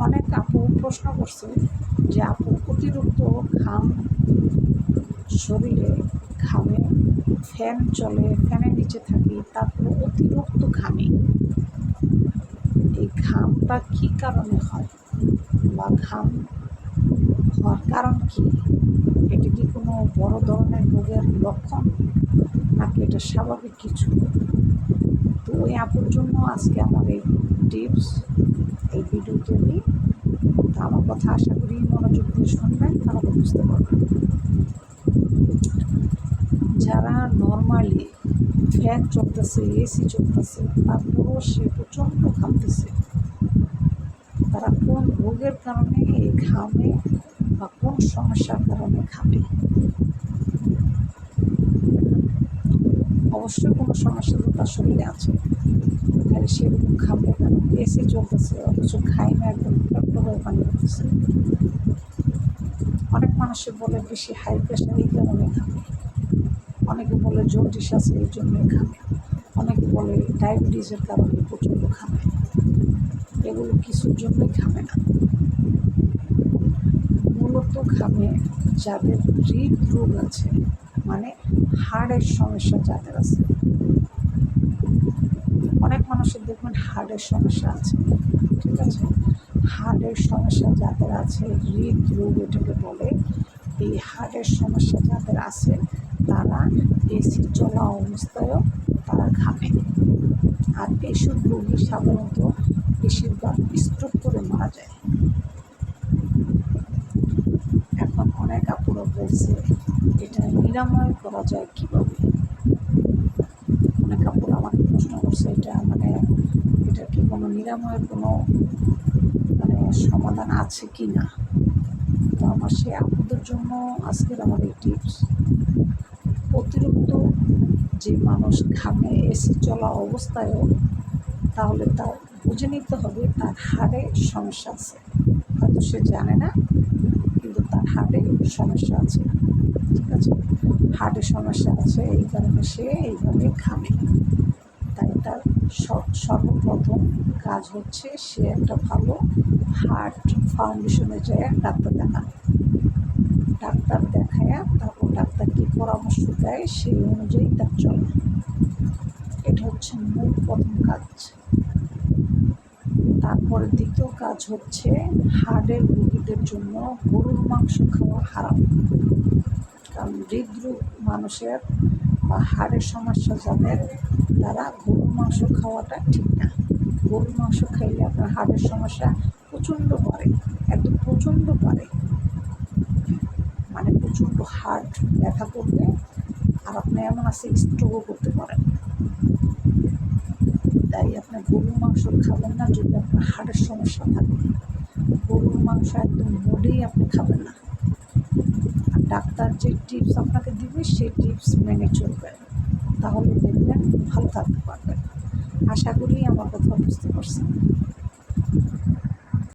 অনেক আপু প্রশ্ন করছে যে আপু, অতিরিক্ত ঘাম শরীরে, ঘামে ফ্যান চলে, ফ্যানের নিচে থাকি, তারপরে অতিরিক্ত ঘামে। এই ঘামটা কী কারণে হয় বা ঘাম হওয়ার কারণ কি? এটা কি কোনো বড় ধরনের রোগের লক্ষণ নাকি এটা স্বাভাবিক কিছু? তো ওই আপুর জন্য আজকে আমার এই টিপস এই ভিডিও তৈরি তা আমার কথা আশা করি মনোযোগ দিয়ে শুনবেন, তাহলে বুঝতে পারবেন। যারা নর্মালি ফ্যান চলতেছে এসি চলতেছে তারপরেও সে প্রচণ্ড ঘামতেছে, তারা কোন রোগের কারণে এই ঘামে বা কোন সমস্যার কারণে ঘামে? অবশ্যই কোনো সমস্যা তো তার শরীরে আছে। তাহলে সেরকম ঘামবে কেন এসি চলতেছে অথচ খাই না, একদম হয়ে পানি করতেছে অনেক মানুষে বলে বেশি হাই প্রেশার এই কারণে ঘামে অনেকে বলে জন্ডিস আছে, এই জন্যই ঘামে অনেকে বলে ডায়াবেটিসের কারণে প্রচণ্ড ঘামে এগুলো কিছুর জন্যই ঘামে না। মূলত ঘামে যাদের হৃদরোগ আছে মানে হাড়ের সমস্যা যাদের আছে। মানুষের দেখবেন হাড়ের সমস্যা আছে, ঠিক আছে? হাড়ের সমস্যা যাদের আছে, হৃদরোগ এটাকে বলে। এই হাড়ের সমস্যা যাদের আছে, তারা এসি চলা অবস্থায়ও তারা ঘামে আর এইসব রোগী সাধারণত বেশিরভাগ স্ট্রোক করে মারা যায়। এখন অনেক আপুরা বলছে, এটা নিরাময় করা যায় কীভাবে? অনেক আপুরা আমাকে প্রশ্ন করছে, এটা মানে এটা কি কোনো নিরাময়ের কোনো মানে সমাধান আছে কি না? তো আমার সেই আপুদের জন্য আজকের আমার এই টিপস অতিরিক্ত যে মানুষ ঘামে এসি চলা অবস্থায়ও তাহলে তার বুঝে নিতে হবে, তার হাড়ে সমস্যা আছে। হয়তো সে জানে না, কিন্তু তার হাড়ে সমস্যা আছে। ঠিক আছে? হার্টের সমস্যা আছে, এই কারণে সে এইভাবে ঘামে। সর্বপ্রথম কাজ হচ্ছে সে একটা ভালো হার্ট ফাউন্ডেশনে যায়, ডাক্তার দেখানো ডাক্তার দেখায়, তারপর ডাক্তার কী পরামর্শ দেয় সেই অনুযায়ী তার চলে। এটা হচ্ছে মূল প্রথম কাজ। তারপরে দ্বিতীয় কাজ হচ্ছে হার্টের রোগীদের জন্য গরুর মাংস খাওয়া হারাম। কারণ হৃদরোগ মানুষের বা হাড়ের সমস্যা যাদের, তারা গরুর মাংস খাওয়াটা ঠিক না। গরুর মাংস খাইলে আপনার হাড়ের সমস্যা প্রচণ্ড বাড়ে একদম প্রচণ্ড বাড়ে মানে প্রচণ্ড হার্ট ব্যথা করবে, আর আপনি এমন আছে স্ট্রোকও করতে পারেন। তাই আপনার গরুর মাংস খাবেন না যদি আপনার হাড়ের সমস্যা থাকে। গরুর মাংস একদম মোটেই আপনি খাবেন না। ডাক্তার যে টিপস আপনাকে দিবে সেই টিপস মেনে চলবেন। তাহলে দেখবেন ভালো থাকতে পারবেন। আশা করি আমার কথা বুঝতে পারছেন।